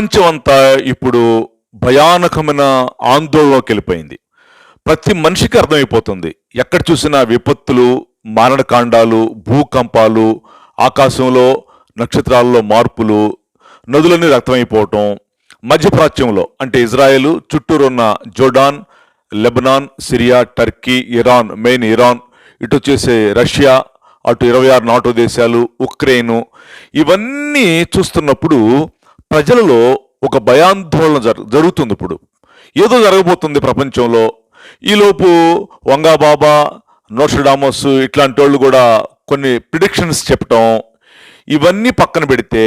ప్రపంచం అంతా ఇప్పుడు భయానకమైన ఆందోళనలోకి వెళ్ళిపోయింది. ప్రతి మనిషికి అర్థమైపోతుంది. ఎక్కడ చూసినా విపత్తులు మారణకాండాలు భూకంపాలు ఆకాశంలో నక్షత్రాల్లో మార్పులు నదులన్నీ రక్తమైపోవటం మధ్యప్రాచ్యంలో అంటే Israel చుట్టూరున్న Jordan Lebanon Syria Turkey Iran main Iran ఇటు వచ్చేసే రష్యా అటు ఇరవై ఆరు నాటో దేశాలు ఉక్రెయిన్ ఇవన్నీ చూస్తున్నప్పుడు ప్రజలలో ఒక భయాందోళన జరు జరుగుతుంది ఇప్పుడు. ఏదో జరగబోతుంది ప్రపంచంలో. ఈలోపు వంగాబాబా నోషడామోస్ ఇట్లాంటి వాళ్ళు కూడా కొన్ని ప్రిడిక్షన్స్ చెప్పటం ఇవన్నీ పక్కన పెడితే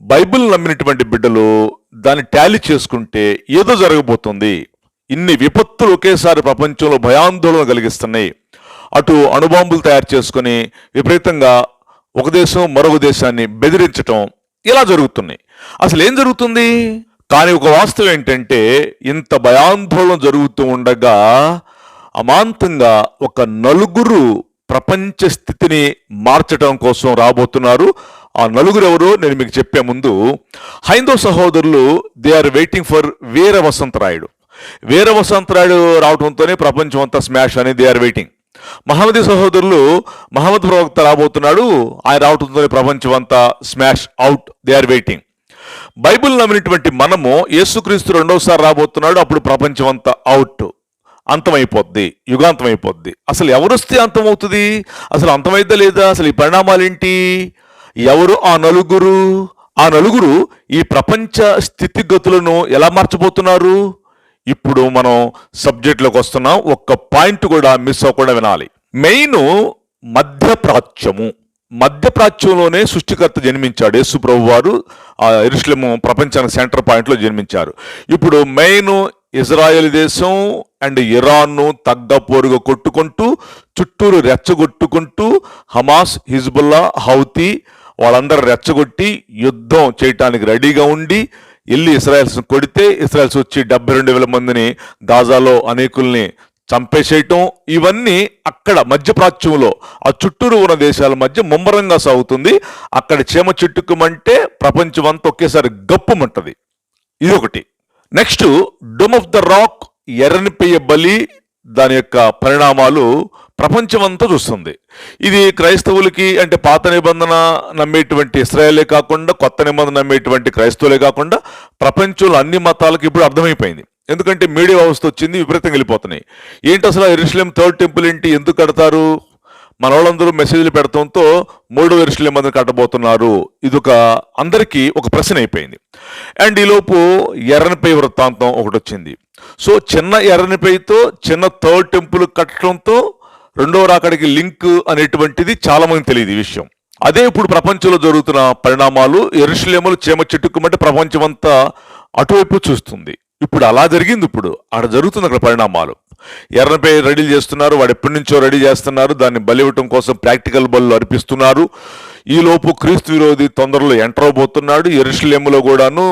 బైబిల్ నమ్మినటువంటి బిడ్డలు దాన్ని టాలీ చేసుకుంటే ఏదో జరగబోతుంది. ఇన్ని విపత్తులు ఒకేసారి ప్రపంచంలో భయాందోళన కలిగిస్తున్నాయి. అటు అణుబాంబులు తయారు చేసుకొని విపరీతంగా ఒక దేశం మరొక దేశాన్ని బెదిరించటం ఇలా జరుగుతున్నాయి. అసలు ఏం జరుగుతుంది? కానీ ఒక వాస్తవం ఏంటంటే ఇంత భయాందోళన జరుగుతూ ఉండగా అమాంతంగా ఒక నలుగురు ప్రపంచ స్థితిని మార్చడం కోసం రాబోతున్నారు. ఆ నలుగురు ఎవరో నేను మీకు చెప్పే ముందు హైందవ సహోదరులు they are waiting for Veera Vasantharayudu. Veera Vasantharayudu రావడంతోనే ప్రపంచం అంతా స్మాష్ అని దే ఆర్ వెయిటింగ్ మహమ్మదీ సహోదరులు మహమ్మద్ ప్రవక్త రాబోతున్నాడు. ఆయన రావడంతోనే ప్రపంచం అంతా smash out they are waiting Bible నమ్మినటువంటి మనము యేసుక్రీస్తు రెండవసారి రాబోతున్నాడు అప్పుడు ప్రపంచం అంతా అవుట్ అంతమైపోద్ది యుగాంతం అయిపోద్ది అసలు ఎవరొస్తే అంతమవుతుంది? అసలు అంతమైద్దా లేదా? అసలు ఈ పరిణామాలు ఏంటి ఎవరు ఆ నలుగురు? ఆ నలుగురు ఈ ప్రపంచ స్థితిగతులను ఎలా మార్చబోతున్నారు? ఇప్పుడు మనం సబ్జెక్టులోకి వస్తున్నాం. ఒక్క పాయింట్ కూడా మిస్ అవ్వకుండా వినాలి. మెయిన్ మధ్యప్రాచ్యము. మధ్యప్రాచ్యంలోనే సృష్టికర్త జన్మించాడు. యేసుప్రభు వారు ఇరుషులము ప్రపంచానికి సెంటర్ పాయింట్లో జన్మించారు. ఇప్పుడు మెయిన్ ఇజ్రాయెల్ దేశం అండ్ ఇరాన్ను తగ్గపోరుగా కొట్టుకుంటూ చుట్టూరు రెచ్చగొట్టుకుంటూ హమాస్ హిజ్బుల్లా హౌతీ వాళ్ళందరూ రెచ్చగొట్టి యుద్ధం చేయటానికి రెడీగా ఉండి వెళ్ళి ఇస్రాయల్స్ని కొడితే ఇస్రాయల్స్ వచ్చి డెబ్బై రెండు వేల మందిని దాజాలో అనేకుల్ని చంపేసేయటం ఇవన్నీ అక్కడ మధ్యప్రాచ్యంలో ఆ చుట్టూరు ఉన్న దేశాల మధ్య ముమ్మరంగా సాగుతుంది. అక్కడ చీమ చుట్టుకుమంటే ప్రపంచం అంతా ఒకేసారి గప్పుమంటది. ఇది ఒకటి next dome of the rock ఎర్రనిపెయ్య బలి దాని యొక్క పరిణామాలు ప్రపంచమంతా చూస్తుంది. ఇది క్రైస్తవులకి అంటే పాత నిబంధన నమ్మేటువంటి ఇస్రాయలే కాకుండా కొత్త నిబంధన నమ్మేటువంటి క్రైస్తవులే కాకుండా ప్రపంచంలో అన్ని మతాలకు ఇప్పుడు అర్థమైపోయింది. ఎందుకంటే మీడియా వ్యవస్థ వచ్చింది విపరీతంగా వెళ్ళిపోతున్నాయి. ఏంటి అసలు ఎరుసలేం థర్డ్ టెంపుల్ ఏంటి? ఎందుకు కడతారు? మన వాళ్ళందరూ మెసేజ్లు పెడతంతో మూడో ఎరుసలేం మందిని కట్టబోతున్నారు. ఇది ఒక అందరికీ ఒక ప్రశ్న అయిపోయింది. అండ్ ఈలోపు ఎర్రనిపై వృత్తాంతం ఒకటి వచ్చింది. సో చిన్న ఎర్రనిపైతో చిన్న థర్డ్ టెంపుల్ కట్టడంతో రెండో రాకడికి లింక్ అనేటువంటిది చాలా మంది తెలియదు ఈ విషయం. అదే ఇప్పుడు ప్రపంచంలో జరుగుతున్న పరిణామాలు ఎరుషులేములు చేమ చెట్టుకుమంటే ప్రపంచం అంతా అటువైపు చూస్తుంది. ఇప్పుడు అలా జరిగింది ఇప్పుడు. అక్కడ జరుగుతుంది అక్కడ పరిణామాలు. ఎర్రపై రెడీ చేస్తున్నారు వాడు ఎప్పటి నుంచో రెడీ చేస్తున్నారు దాన్ని బలివ్వటం కోసం ప్రాక్టికల్ బల్లు అర్పిస్తున్నారు. ఈలోపు క్రీస్తు విరోధి తొందరలో ఎంటర్ అవబోతున్నాడు. ఎరుషులేములో కూడాను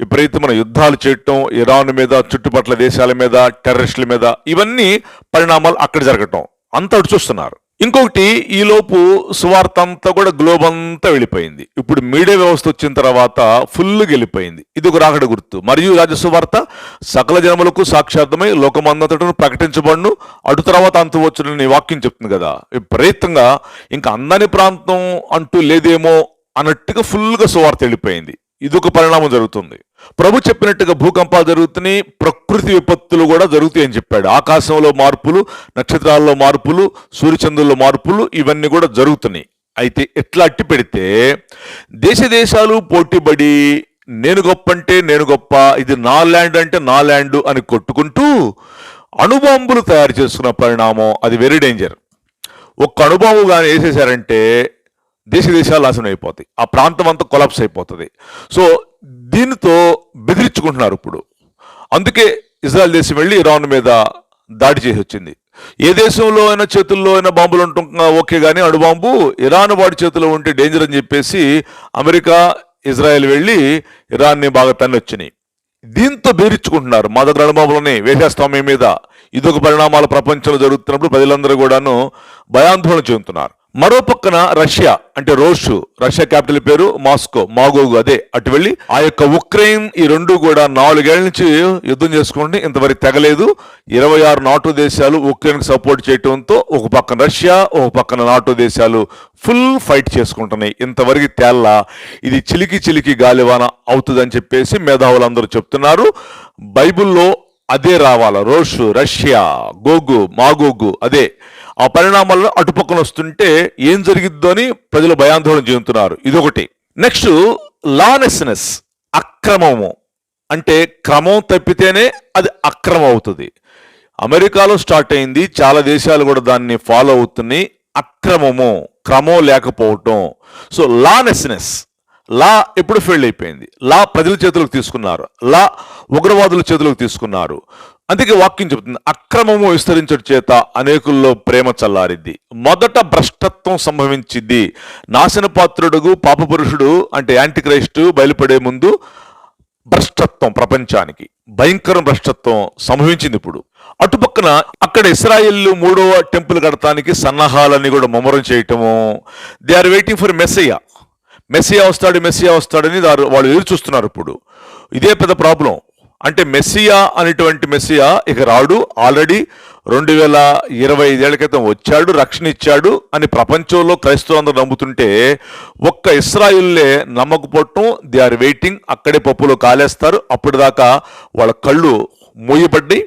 విపరీతమైన యుద్ధాలు చేయటం ఇరాన్ మీద చుట్టుపక్కల దేశాల మీద టెర్రరిస్టుల మీద ఇవన్నీ పరిణామాలు అక్కడ జరగటం. అంత అటు చూస్తున్నారు. ఇంకొకటి ఈలోపు సువార్త అంతా కూడా గ్లోబ్ అంతా వెళ్ళిపోయింది. ఇప్పుడు మీడియా వ్యవస్థ వచ్చిన తర్వాత ఫుల్గా వెళ్ళిపోయింది ఇది ఒక రాకడ గుర్తు. మరియు రాజసువార్త సకల జనములకు సాక్షార్థమై లోకమంతటను ప్రకటించబడును. అటు తర్వాత అంత వచ్చునని వాక్యం చెప్తుంది కదా. విపరీతంగా ఇంకా అందని ప్రాంతం అంటూ లేదేమో అన్నట్టుగా ఫుల్గా సువార్త వెళ్ళిపోయింది. ఇది ఒక పరిణామం జరుగుతుంది. ప్రభు చెప్పినట్టుగా భూకంపాలు జరుగుతున్నాయి ప్రకృతి విపత్తులు కూడా జరుగుతాయి అని చెప్పాడు. ఆకాశంలో మార్పులు నక్షత్రాల్లో మార్పులు సూర్యచంద్రుల్లో మార్పులు ఇవన్నీ కూడా జరుగుతున్నాయి. అయితే ఎట్లా అట్టి పెడితే దేశ దేశాలు పోటీపడి నేను గొప్ప అంటే నేను గొప్ప ఇది నా ల్యాండ్ అంటే నా ల్యాండ్ అని కొట్టుకుంటూ అణుబాంబులు తయారు చేసుకున్న పరిణామం అది వెరీ డేంజర్ ఒక్క అణుబాంబు కానీ వేసేసారంటే దేశ దేశాలు నాశనం అయిపోతాయి. ఆ ప్రాంతం అంతా కొలాప్స్ అయిపోతుంది. సో దీనితో బెదిరించుకుంటున్నారు ఇప్పుడు. అందుకే ఇజ్రాయెల్ దేశం వెళ్ళి ఇరాన్ మీద దాడి చేసి వచ్చింది. ఏ దేశంలో అయినా చేతుల్లో అయినా బాంబులు ఉంటున్నా ఓకే కానీ అణుబాంబు ఇరాన్ వాడి చేతిలో ఉంటే డేంజర్ అని చెప్పేసి అమెరికా ఇజ్రాయెల్ వెళ్ళి ఇరాన్ని బాగా తన్నొచ్చినాయి. దీంతో బెదిరించుకుంటున్నారు. మా దగ్గర అణుబాంబులని వేసేస్తాం మీ మీద. ఇదొక పరిణామాలు ప్రపంచంలో జరుగుతున్నప్పుడు ప్రజలందరూ కూడాను భయాందోళన చెందుతున్నారు. మరో పక్కన రష్యా అంటే రోషు. రష్యా క్యాపిటల్ పేరు మాస్కో మాగోగు. అదే అటు వెళ్ళి ఆ యొక్క ఉక్రెయిన్ ఈ రెండు కూడా నాలుగేళ్ళ నుంచి యుద్ధం చేసుకుంటే ఇంతవరకు తెగలేదు. ఇరవై ఆరు నాటో దేశాలు ఉక్రెయిన్ సపోర్ట్ చేయడంతో ఒక పక్కన రష్యా ఒక పక్కన నాటో దేశాలు ఫుల్ ఫైట్ చేసుకుంటున్నాయి. ఇంతవరకు తేల్లా. ఇది చిలికి చిలికి గాలివాన అవుతుందని చెప్పేసి మేధావులు అందరూ చెప్తున్నారు. బైబిల్లో అదే రావాల. రోషు రష్యా గోగు మాగోగు. అదే. ఆ పరిణామాల్లో అటుపక్కన వస్తుంటే ఏం జరిగిద్దో అని ప్రజలు భయాందోళన చెందుతున్నారు. ఇదొకటి. నెక్స్ట్ లానెస్నెస్ అక్రమము. అంటే క్రమం తప్పితేనే అది అక్రమం అవుతుంది. అమెరికాలో స్టార్ట్ అయింది చాలా దేశాలు కూడా దాన్ని ఫాలో అవుతున్నాయి. అక్రమము క్రమం లేకపోవటం. సో లానెస్నెస్ లా ఎప్పుడు ఫెయిల్ అయిపోయింది? లా ప్రజల చేతులకు తీసుకున్నారు. లా ఉగ్రవాదుల చేతులకు తీసుకున్నారు. అందుకే వాక్యం చెబుతుంది అక్రమము విస్తరించడం చేత అనేకుల్లో ప్రేమ చల్లారిద్ది. మొదట భ్రష్టత్వం సంభవించింది నాశనపాత్రుడుగు పాపపురుషుడు అంటే యాంటీక్రైస్టు బయలుపడే ముందు భ్రష్టత్వం ప్రపంచానికి భయంకర భ్రష్టత్వం సంభవించింది ఇప్పుడు. అటుపక్కన అక్కడ ఇస్రాయిల్లు మూడవ టెంపుల్ కడతానికి సన్నాహాలన్నీ కూడా ముమ్మరం చేయటము. They are waiting for messiah messiah వస్తాడు మెస్సియా వస్తాడని దారు వాళ్ళు ఎదురు చూస్తున్నారు ఇప్పుడు. ఇదే పెద్ద ప్రాబ్లం అంటే మెస్సియా అనేటువంటి మెస్సియా ఇక రాడు. ఆల్రెడీ రెండు వేల ఇరవై ఐదేళ్ళ క్రితం వచ్చాడు రక్షణ ఇచ్చాడు అని ప్రపంచంలో క్రైస్తవులందరూ నమ్ముతుంటే ఒక్క ఇస్రాయిల్లే నమ్మకపోవటం దే ఆర్ వెయిటింగ్ అక్కడే పప్పులో కాలేస్తారు. అప్పటిదాకా వాళ్ళ కళ్ళు మూయబడ్డాయి.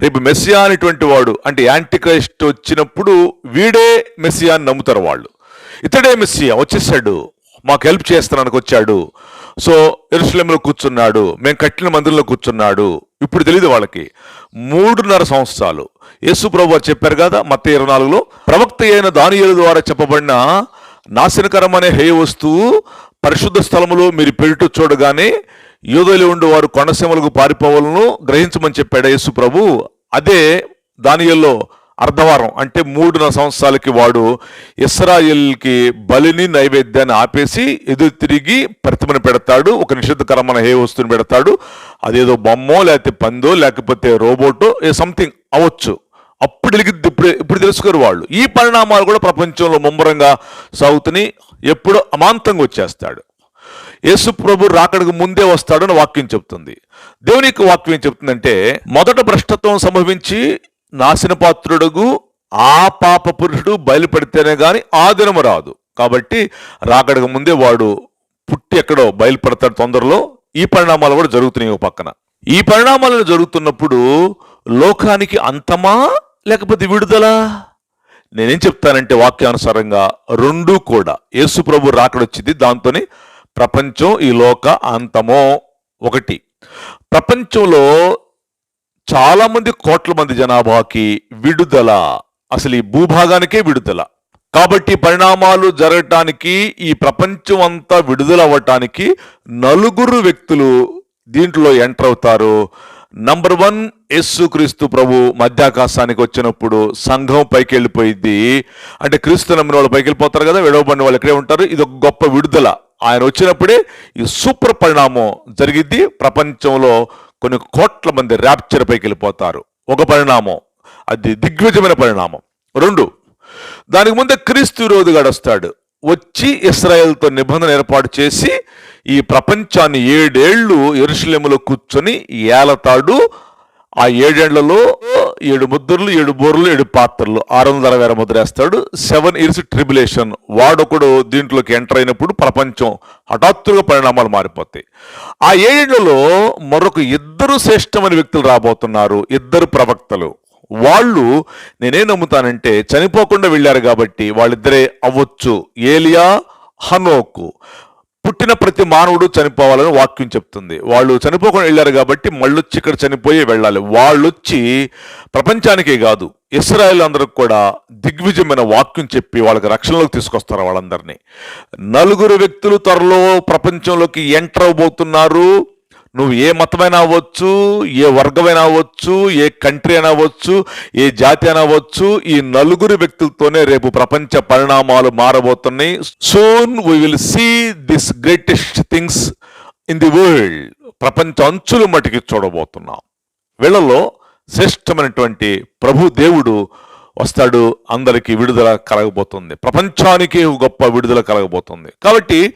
రేపు మెస్సియా అనేటువంటి వాడు అంటే యాంటీక్రైస్ట్ వచ్చినప్పుడు వీడే మెస్సియా అని నమ్ముతారు వాళ్ళు. ఇతడే మెస్సియా వచ్చేసాడు మాకు హెల్ప్ చేస్తానికి వచ్చాడు. సో ఎరుసలేంలో కూర్చున్నాడు మేము కట్టిన మందిరంలో కూర్చున్నాడు. ఇప్పుడు తెలియదు వాళ్ళకి. మూడున్నర సంవత్సరాలు. యేసు ప్రభు చెప్పారు కదా మత్త ఇరవై నాలుగులో ప్రవక్త అయిన దానియలు ద్వారా చెప్పబడిన నాశనకరం అనే హేయ వస్తువు పరిశుద్ధ స్థలములో మీరు పెరుట చూడగానే యోధులు ఉండి వారు కొండసీమలకు పారిపోవాలను గ్రహించమని చెప్పాడు యేసు ప్రభు అదే దానియల్లో అర్ధవారం అంటే మూడున్నర సంవత్సరాలకి వాడు ఇస్రాయిల్కి బలిని నైవేద్యాన్ని ఆపేసి ఎదురు తిరిగి ప్రతిమను పెడతాడు ఒక నిషిద్ధకరమైన హే వస్తువుని పెడతాడు. అదేదో బొమ్మో లేకపోతే పందో లేకపోతే రోబోటో ఏ సంథింగ్ అవ్వచ్చు. అప్పుడు ఇప్పుడు ఇప్పుడు తెలుసుకోరు వాళ్ళు. ఈ పరిణామాలు కూడా ప్రపంచంలో ముమ్మరంగా సాగుతుని ఎప్పుడో అమాంతంగా వచ్చేస్తాడు. యేసు ప్రభు రాకడకు ముందే వస్తాడని వాక్యం చెప్తుంది. దేవుని యొక్క వాక్యం చెప్తుందంటే మొదట భ్రష్టత్వం సంభవించి నాశనపాత్రుడుగు ఆ పాప పురుషుడు బయలుపడితేనే గాని ఆ దినము రాదు. కాబట్టి రాకడకు ముందే వాడు పుట్టి ఎక్కడో బయలుపడతాడు తొందరలో. ఈ పరిణామాలు కూడా జరుగుతున్నాయి పక్కన. ఈ పరిణామాలు జరుగుతున్నప్పుడు లోకానికి అంతమా లేకపోతే విడుదల? నేనేం చెప్తానంటే వాక్యానుసారంగా రెండూ కూడా. యేసు ప్రభు రాకడొచ్చింది దాంతోనే ప్రపంచం ఈ లోక అంతమో ఒకటి. ప్రపంచంలో చాలా మంది కోట్ల మంది జనాభాకి విడుదల. అసలు ఈ భూభాగానికే విడుదల. కాబట్టి పరిణామాలు జరగటానికి ఈ ప్రపంచం అంతా విడుదల అవ్వటానికి నలుగురు వ్యక్తులు దీంట్లో ఎంటర్ అవుతారు. నంబర్ వన్ యేసుక్రీస్తు ప్రభు మధ్యాకాశానికి వచ్చినప్పుడు సంఘం పైకి వెళ్ళిపోయింది అంటే క్రీస్తు నమ్మిన వాళ్ళు పైకి వెళ్ళిపోతారు కదా విడవబడిన వాళ్ళు ఇక్కడే ఉంటారు. ఇది ఒక గొప్ప విడుదల. ఆయన వచ్చినప్పుడే ఈ సూపర్ పరిణామం జరిగిద్ది. ప్రపంచంలో కొన్ని కోట్ల మంది ర్యాప్చర్ పైకి వెళ్ళిపోతారు. ఒక పరిణామం అది దిగ్విజమైన పరిణామం. రెండు దానికి ముందే క్రీస్తు విరోధిగాడు వస్తాడు. వచ్చి ఇస్రాయేల్తో నిబంధన ఏర్పాటు చేసి ఈ ప్రపంచాన్ని ఏడేళ్ళు ఎరుషలేములో కూర్చొని ఏలతాడు ఆ ఏడేళ్ళలో ఏడు ముద్రలు ఏడు బోర్లు ఏడు పాత్రలు ఆరు వందల అరవై ఆరు ముద్ర వేస్తాడు. Seven years tribulation. వాడొకడు దీంట్లోకి ఎంటర్ అయినప్పుడు ప్రపంచం హఠాత్తుగా పరిణామాలు మారిపోతాయి. ఆ ఏడేళ్ళలో మరొక ఇద్దరు శ్రేష్టమైన వ్యక్తులు రాబోతున్నారు. ఇద్దరు ప్రవక్తలు. వాళ్ళు నేనేం నమ్ముతానంటే చనిపోకుండా వెళ్ళారు కాబట్టి వాళ్ళిద్దరే అవ్వచ్చు. ఏలియా హనోకు. పుట్టిన ప్రతి మానవుడు చనిపోవాలని వాక్యం చెప్తుంది. వాళ్ళు చనిపోకుండా వెళ్ళారు కాబట్టి మళ్ళొచ్చి ఇక్కడ చనిపోయి వెళ్ళాలి. వాళ్ళొచ్చి ప్రపంచానికే కాదు ఇస్రాయల్ అందరికి కూడా దిగ్విజయమైన వాక్యం చెప్పి వాళ్ళకి రక్షణలోకి తీసుకొస్తారు వాళ్ళందరినీ. నలుగురు వ్యక్తులు త్వరలో ప్రపంచంలోకి ఎంటర్ అవబోతున్నారు నువ్వు ఏ మతమైనా అవ్వచ్చు ఏ వర్గమైనా అవ్వచ్చు ఏ కంట్రీ అయినా అవ్వచ్చు ఏ జాతి అయినా అవ్వచ్చు ఈ నలుగురు వ్యక్తులతోనే రేపు ప్రపంచ పరిణామాలు మారబోతున్నాయి. Soon we will see this greatest things in the world ప్రపంచ అంచులు మటుకి చూడబోతున్నాం. వీళ్ళలో శ్రేష్టమైనటువంటి ప్రభు దేవుడు వస్తాడు అందరికీ విడుదల కలగబోతుంది. ప్రపంచానికి గొప్ప విడుదల కలగబోతుంది. కాబట్టి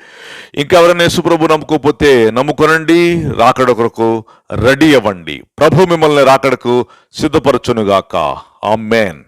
ఇంకెవరైనా యేసుప్రభు నమ్ముకోకపోతే నమ్ముకొనండి రాకడ కొరకు రెడీ అవ్వండి. ప్రభు మిమ్మల్ని రాకడకు సిద్ధపరచునుగాక. మేన్